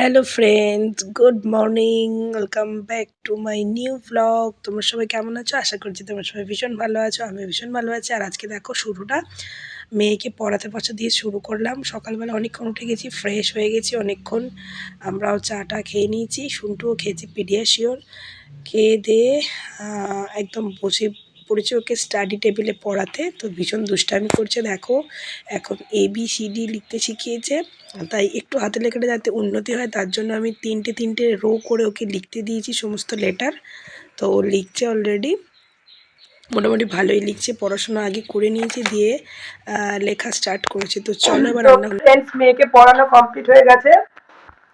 Hello friends good morning welcome back to my new blog তোমরা সবাই কেমন আছো? আশা করছি তোমরা সবাই ভীষণ ভালো আছো। আমি ভীষণ ভালো আছি। আর আজকে দেখো, শুরুটা মেয়েকে পড়াতে পড়া দিয়ে শুরু করলাম। সকালবেলা অনেকক্ষণ উঠে গেছি ফ্রেশ হয়ে গেছি অনেকক্ষণ। আমরাও চাটা খেয়ে নিয়েছি। শুনটুও খেয়েছি পিডিয়াশিওর খেয়ে দিয়ে একদম বসে পড়েছে ওকে স্টাডি টেবিলে পড়াতে। তো ভীষণ দুষ্টামি করছে, দেখো। এখন এ বি সি ডি লিখতে শিখিয়েছে। তাই একটু হাতে লেখাটা যাতে উন্নতি হয়, তার জন্য আমি তিনটে তিনটে রো করে ওকে লিখতে দিয়েছি সমস্ত লেটার তো ও লিখছে অলরেডি মোটামুটি ভালোই লিখছে, পড়াশোনা আগে করে নিয়েছে, দিয়ে লেখা স্টার্ট করেছে। তো চলো এবার রান্না ফ্রেন্ডস মেয়েকে পড়ানো কমপ্লিট হয়ে গেছে।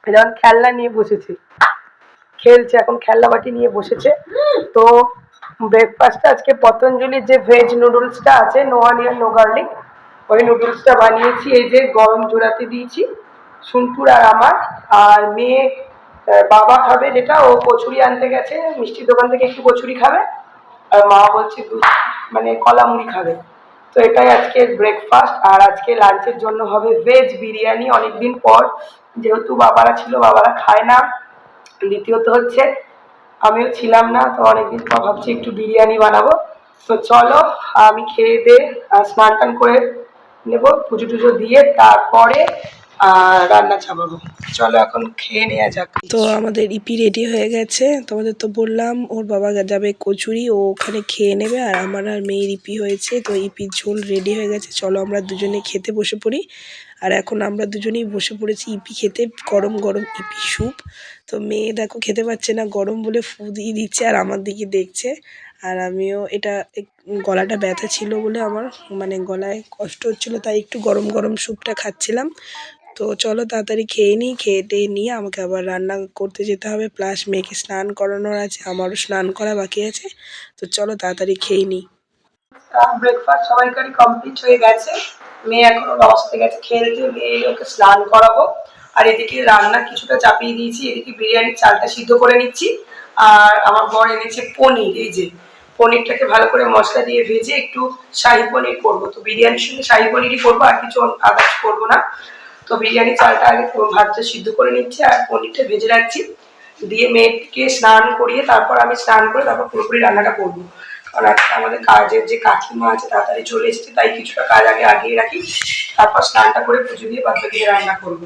এখন খেলনা নিয়ে বসেছে। খেলছে, এখন খেলনা বাটি নিয়ে বসেছে। তো ব্রেকফাস্টে আজকে পতঞ্জলির যে ভেজ নুডলসটা আছে নো অনিয়ন নো গার্লিক ওই নুডলসটা বানিয়েছি, এই যে গরম জোড়াতে দিয়েছি সুন্টুর আর আমার। আর মেয়ে বাবা খাবে যেটা, ও কচুরি আনতে গেছে, মিষ্টির দোকান থেকে একটু কচুরি খাবে, আর মা বলছে দুধ মানে কলা মুড়ি খাবে। তো এটাই আজকে ব্রেকফাস্ট আর আজকে লাঞ্চের জন্য হবে ভেজ বিরিয়ানি। অনেকদিন পর, যেহেতু বাবারা ছিল, বাবারা খায় না, দ্বিতীয়ত হচ্ছে আমিও ছিলাম না, তো অনেকদিন পর ভাবছি একটু বিরিয়ানি বানাবো। তো চলো, আমি খেয়ে দিয়ে স্নান টান করে নেব, পুজো টুজো দিয়ে তারপরে রান্না চাপাবো চলো এখন খেয়ে নেওয়া যাক। তো আমাদের ইপি রেডি হয়ে গেছে। তোমাদের তো বললাম, ওর বাবা যাবে কচুরি, ও ওখানে খেয়ে নেবে, আর আমার আর মেয়ের ইপি হয়েছে, তো ইপির ঝোল রেডি হয়ে গেছে। চলো আমরা দুজনে খেতে বসে পড়ি। আর এখন আমরা দুজনেই বসে পড়েছি ইপি খেতে, গরম গরম ইপি স্যুপ। তো মেয়ে দেখো খেতে পাচ্ছে না, গরম বলে ফু দিয়ে দিচ্ছে আর আমার দিকে দেখছে। আর আমিও এটা গলাটা ব্যথা ছিল বলে আমার মানে গলায় কষ্ট হচ্ছিল, তাই একটু গরম গরম স্যুপটা খাচ্ছিলাম। তো চলো তাড়াতাড়ি খেয়ে নিই, খেয়ে টেয়ে নিয়ে আমাকে আবার রান্না করতে যেতে হবে। প্লাস মেয়েকে স্নান করানোর আছে, আমারও স্নান করা বাকি আছে। তো চলো তাড়াতাড়ি খেয়ে নিই। ব্রেকফাস্ট সবাইকারই কমপ্লিট হয়ে গেছে। মেয়ে এখন অবস্থা গেছে খেলতে মেয়ে ওকে স্নান করাবো। আর এদিকে রান্না কিছুটা চাপিয়ে দিয়েছি, এদিকে বিরিয়ানির চালটা সিদ্ধ করে নিচ্ছি। আর আমার বর এনেছে পনির, এই যে পনিরটাকে ভালো করে মশলা দিয়ে ভেজে একটু শাহি পনির করব। তো বিরিয়ানির সঙ্গে শাহি পনিরই করব, আর কিছু আদার্স করব না। তো বিরিয়ানি চালটা আগে ভাতটা সিদ্ধ করে নিচ্ছি আর পনিরটা ভেজে রাখছি। দিয়ে মেয়েকে স্নান করিয়ে তারপর আমি স্নান করে তারপর পুরোপুরি রান্নাটা করব। কারণ একটা আমাদের কাজের যে কাকিমা আছে, তাড়াতাড়ি চলে এসেছে, তাই কিছুটা কাজ আগে আগিয়ে রাখি। তারপর স্নানটা করে পুজো দিয়ে বাদ বাকি রান্না করব।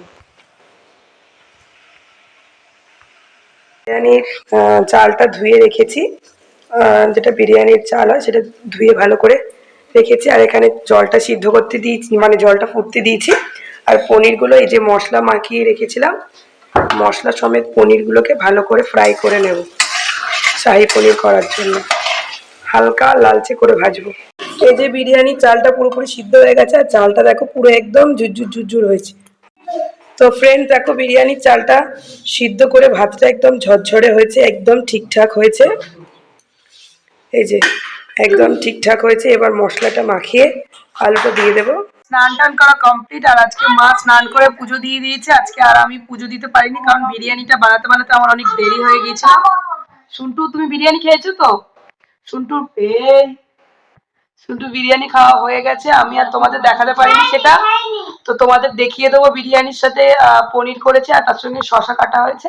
বিরিয়ানির চালটা ধুয়ে রেখেছি। যেটা বিরিয়ানির চাল হয়, সেটা ধুয়ে ভালো করে রেখেছি। আর এখানে জলটা সিদ্ধ করতে দিয়েছি মানে জলটা ফুটতে দিয়েছি। আর পনিরগুলো, এই যে মশলা মাখিয়ে রেখেছিলাম, মশলা সমেত পনিরগুলোকে ভালো করে ফ্রাই করে নেব, শাহি পনির করার জন্য। হালকা লালচে করে ভাজবো। এই যে বিরিয়ানির চালটা পুরোপুরি সিদ্ধ হয়ে গেছে আর চালটা দেখো পুরো একদম ঝুরঝুর ঝুরঝুর হয়েছে। তো ফ্রেন্ড দেখো বিরিয়ানির চালটা সিদ্ধ করে ভাতটা একদম ঝরঝরে হয়েছে, একদম ঠিকঠাক হয়েছে। এই যে একদম ঠিকঠাক হয়েছে, এবার মশলাটা মাখিয়ে আলুটা দিয়ে দেবো। স্নান টান করা কমপ্লিট আর আজকে মা স্নান করে পুজো দিয়ে দিয়েছে, আজকে আর আমি পুজো দিতে পারিনি কারণ বিরিয়ানিটা বানাতে বানাতে আমার অনেক দেরি হয়ে গিয়েছিল। শুনটু, তুমি বিরিয়ানি খেয়েছো তো? শুন্টু এই শুধু বিরিয়ানি খাওয়া হয়ে গেছে। আমি আর তোমাদের দেখাতে পারিনি সেটা। তো তোমাদের দেখিয়ে দেবো বিরিয়ানির সাথে পনির করেছে আর তার সঙ্গে শশা কাটা হয়েছে।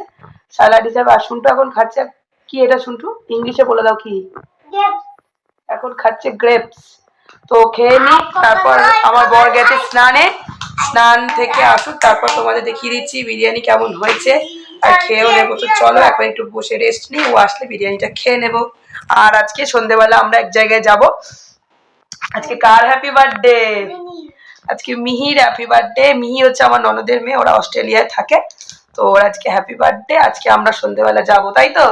স্যালাড হিসাবে। আর শুন্টু এখন খাচ্ছে কি এটা শুন্টু ইংলিশে বলে দাও কি? এখন খাচ্ছে গ্রেপস তো খেয়ে নি তারপর আমার বর গেছে? স্নানে। স্নান থেকে আসুক তারপর তোমাদের দেখিয়ে দিচ্ছি বিরিয়ানি কেমন হয়েছে। আর খেয়েও নেব। তো চলো এখন একটু বসে রেস্ট নিই। ও আসলে বিরিয়ানিটা খেয়ে নেব। আর আজকে সন্ধেবেলা আমরা এক জায়গায় যাব। আজকে কার হ্যাপি বার্থডে আজকে মিহির হ্যাপি বার্থডে মিহি হচ্ছে আমার ননদের মেয়ে, ওরা অস্ট্রেলিয়ায় থাকে। তো ওর আজকে হ্যাপি বার্থডে আজকে আমরা সন্ধেবেলা যাব, তাই তো?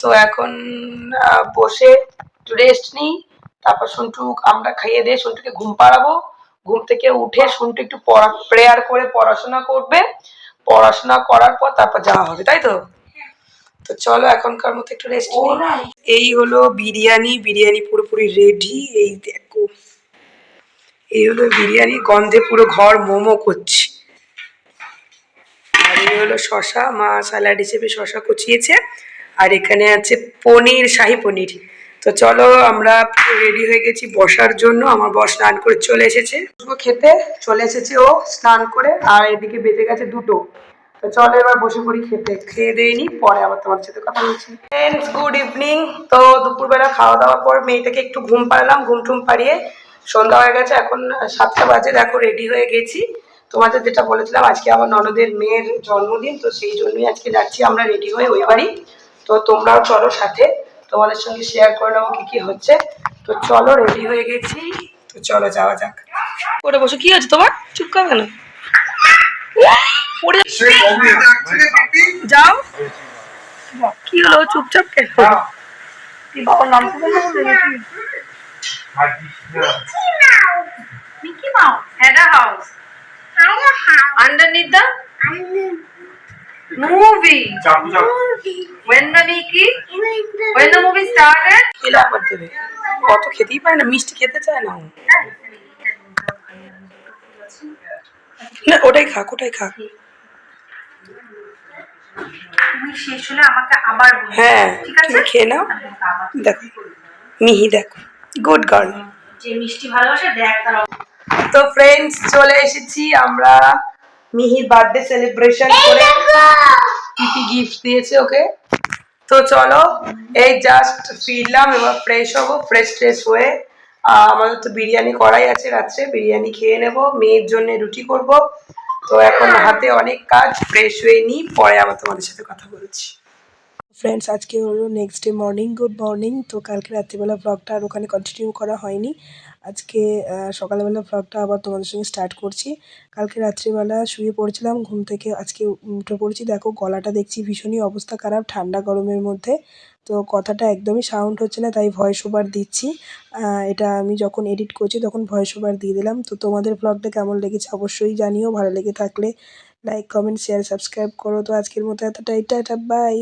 তো এখন বসে রেস্ট নিই। তারপর সন্টু আমরা খাইয়ে দিয়ে সন্টুকে ঘুম পাড়াবো। ঘুম থেকে উঠে সন্টু একটু পড়া প্রেয়ার করে পড়াশোনা করবে। পড়াশোনা করার পর তারপর যাওয়া হবে, তাই তো? তো চলো এখনকার মতো একটু রেস্ট এই হলো বিরিয়ানি বিরিয়ানি পুরোপুরি রেডি এই দেখো। এই হলো বিরিয়ানি গন্ধে পুরো ঘর মোমো করছে। আর এই হলো শশা মা স্যালাড হিসেবে শশা কুচিয়েছে। আর এখানে আছে পনির শাহি পনির। তো চলো আমরা রেডি হয়ে গেছি বসার জন্য। আমার বস স্নান করে চলে এসেছে। খেতে। চলে এসেছে ও স্নান করে। আর এদিকে বেজে গেছে দুটো। তো চলো এবার বসে পড়ি খেতে। খেয়ে দিয়ে নি, পরে আবার তোমার সাথে কথা বলছি। ফ্রেন্ডস গুড ইভিনিং তো দুপুরবেলা খাওয়া দাওয়ার পর মেয়েটাকে একটু ঘুম পাড়ালাম ঘুম টুম পাড়িয়ে সন্ধ্যা হয়ে গেছে, এখন সাতটা বাজে, দেখো রেডি হয়ে গেছি। তোমাদের যেটা বলেছিলাম, আজকে আমার ননদের মেয়ের জন্মদিন, তো সেই জন্যই আজকে যাচ্ছি আমরা রেডি হয়ে ওই বাড়ি। তো তোমরাও চলো সাথে, তোমাদের সঙ্গে শেয়ার করে নেব কি কি হচ্ছে। তো চলো রেডি হয়ে গেছি, তো চলো যাওয়া যাক। পড়ে বসে, কি হচ্ছে তোমার? চুপ করবে না পড়ে যাও কি হলো চুপচাপ কেন কি বাবার নাম তো বলল নাকি? Mickey Mouse had a house. Underneath the movie. When the Mickey, when the movie started. খেলে আবার দেবে কত খেতেই পারে না মিষ্টি খেতে চায় না। না ওটাই খাক ওটাই খাক তুমি শেষ হলে আমাকে আবার বলবে হ্যাঁ ঠিক আছে? খেয়ে নাও। দেখো। মিহি দেখো। গুড গার্ল যে মিষ্টি ভালোবাসে দেখ তো ফ্রেন্ডস চলে এসেছি আমরা মিহির বার্থডে সেলিব্রেশন করে। পিপি গিফট দিয়েছে ওকে? তো চলো এই জাস্ট ফিরলাম এবার ফ্রেশ হব ফ্রেশ ট্রেশ হয়ে আমাদের তো বিরিয়ানি করাই আছে রাত্রে বিরিয়ানি খেয়ে নেব মেয়ের জন্য রুটি করব। তো এখন হাতে অনেক কাজ ফ্রেশ হয়ে নিই পরে আবার তোমাদের সাথে কথা বলছি। ফ্রেন্ডস আজকে হলো next day morning good morning তো কালকে রাত্রিবেলা ব্লগটা আর ওখানে কন্টিনিউ করা হয়নি। আজকে সকালবেলা ব্লগটা আবার তোমাদের সঙ্গে স্টার্ট করছি। কালকে রাত্রিবেলা শুয়ে পড়েছিলাম, ঘুম থেকে আজকে উঠে পড়েছি। দেখো, গলাটা দেখছি ভীষণই অবস্থা খারাপ, ঠান্ডা গরমের মধ্যে। তো কথাটা একদমই সাউন্ড হচ্ছে না, তাই ভয়েস ওভার দিচ্ছি। এটা আমি যখন এডিট করছি, তখন ভয়েস ওভার দিয়ে দিলাম। তো তোমাদের ব্লগটা কেমন লেগেছে অবশ্যই জানিও, ভালো লেগে থাকলে লাইক কমেন্ট শেয়ার সাবস্ক্রাইব করো। তো আজকের মতো এতটাই, টাটা বাই